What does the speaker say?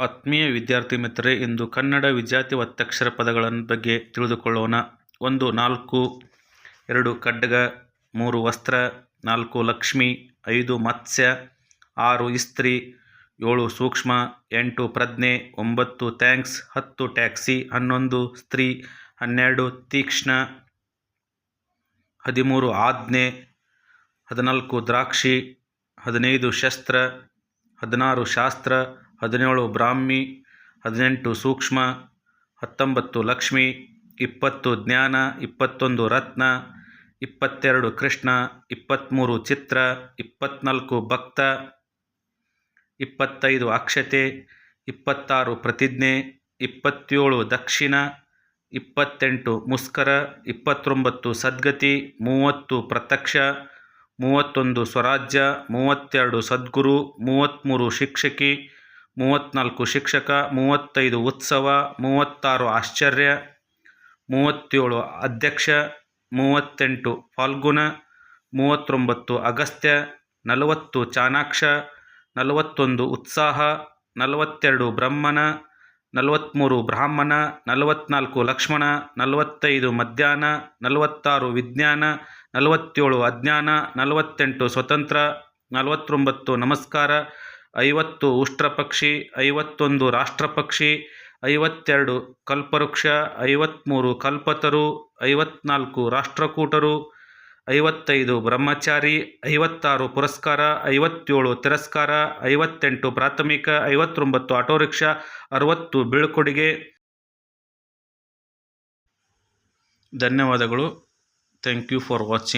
ಆತ್ಮೀಯ ವಿದ್ಯಾರ್ಥಿ ಮಿತ್ರರೇ, ಇಂದು ಕನ್ನಡ ವಿಜಾತಿ ಒತ್ತಕ್ಷರ ಪದಗಳ ಬಗ್ಗೆ ತಿಳಿದುಕೊಳ್ಳೋಣ. ಒಂದು, ನಾಲ್ಕು, ಎರಡು ಖಡ್ಗ, ಮೂರು ವಸ್ತ್ರ, ನಾಲ್ಕು ಲಕ್ಷ್ಮಿ, ಐದು ಮತ್ಸ್ಯ, ಆರು ಇಸ್ತ್ರಿ, ಏಳು ಸೂಕ್ಷ್ಮ, ಎಂಟು ಪ್ರಜ್ಞೆ, ಒಂಬತ್ತು ಥ್ಯಾಂಕ್ಸ್, ಹತ್ತು ಟ್ಯಾಕ್ಸಿ, ಹನ್ನೊಂದು ಸ್ತ್ರೀ, ಹನ್ನೆರಡು ತೀಕ್ಷ್ಣ, ಹದಿಮೂರು ಆಜ್ಞೆ, ಹದಿನಾಲ್ಕು ದ್ರಾಕ್ಷಿ, ಹದಿನೈದು ಶಸ್ತ್ರ, ಹದಿನಾರು ಶಾಸ್ತ್ರ ಹದಿನೇಳು ಬ್ರಾಹ್ಮಿ, ಹದಿನೆಂಟು ಸೂಕ್ಷ್ಮ, ಹತ್ತೊಂಬತ್ತು ಲಕ್ಷ್ಮಿ, ಇಪ್ಪತ್ತು ಜ್ಞಾನ, ಇಪ್ಪತ್ತೊಂದು ರತ್ನ, ಇಪ್ಪತ್ತೆರಡು ಕೃಷ್ಣ ಇಪ್ಪತ್ತ್ಮೂರು ಚಿತ್ರ ಇಪ್ಪತ್ತ್ನಾಲ್ಕು ಭಕ್ತ, ಇಪ್ಪತ್ತೈದು ಅಕ್ಷತೆ, ಇಪ್ಪತ್ತಾರು ಪ್ರತಿಜ್ಞೆ, ಇಪ್ಪತ್ತೇಳು ದಕ್ಷಿಣ, ಇಪ್ಪತ್ತೆಂಟು ಮುಸ್ಕರ ಇಪ್ಪತ್ತೊಂಬತ್ತು ಸದ್ಗತಿ, ಮೂವತ್ತು ಪ್ರತ್ಯಕ್ಷ, ಮೂವತ್ತೊಂದು ಸ್ವರಾಜ್ಯ, ಮೂವತ್ತೆರಡು ಸದ್ಗುರು ಮೂವತ್ತ್ಮೂರು ಶಿಕ್ಷಕಿ ಮೂವತ್ತ್ನಾಲ್ಕು ಶಿಕ್ಷಕ, ಮೂವತ್ತೈದು ಉತ್ಸವ, ಮೂವತ್ತಾರು ಆಶ್ಚರ್ಯ, ಮೂವತ್ತೇಳು ಅಧ್ಯಕ್ಷ, ಮೂವತ್ತೆಂಟು ಫಾಲ್ಗುಣ ಮೂವತ್ತೊಂಬತ್ತು ಅಗಸ್ತ್ಯ, ನಲವತ್ತು ಚಾಣಾಕ್ಷ, ನಲವತ್ತೊಂದು ಉತ್ಸಾಹ, ನಲವತ್ತೆರಡು ಬ್ರಹ್ಮಣ ನಲವತ್ತ್ಮೂರು ಬ್ರಾಹ್ಮಣ, ನಲವತ್ತ್ನಾಲ್ಕು ಲಕ್ಷ್ಮಣ, ನಲವತ್ತೈದು ಮಧ್ಯಾಹ್ನ, ನಲವತ್ತಾರು ವಿಜ್ಞಾನ, ನಲವತ್ತೇಳು ಅಜ್ಞಾನ, ನಲವತ್ತೆಂಟು ಸ್ವತಂತ್ರ, ನಲವತ್ತೊಂಬತ್ತು ನಮಸ್ಕಾರ ಐವತ್ತು ಉಷ್ಟ್ರಪಕ್ಷಿ, ಐವತ್ತೊಂದು ರಾಷ್ಟ್ರಪಕ್ಷಿ, ಐವತ್ತೆರಡು ಕಲ್ಪವೃಕ್ಷ ಐವತ್ತ್ಮೂರು ಕಲ್ಪತರು, ಐವತ್ನಾಲ್ಕು ರಾಷ್ಟ್ರಕೂಟರು, ಐವತ್ತೈದು ಬ್ರಹ್ಮಚಾರಿ, ಐವತ್ತಾರು ಪುರಸ್ಕಾರ, ಐವತ್ತೇಳು ತಿರಸ್ಕಾರ, ಐವತ್ತೆಂಟು ಪ್ರಾಥಮಿಕ, ಐವತ್ತೊಂಬತ್ತು ಆಟೋ ರಿಕ್ಷಾ ಅರವತ್ತು ಬೀಳ್ಕೊಡುಗೆ. ಧನ್ಯವಾದಗಳು. Thank you for watching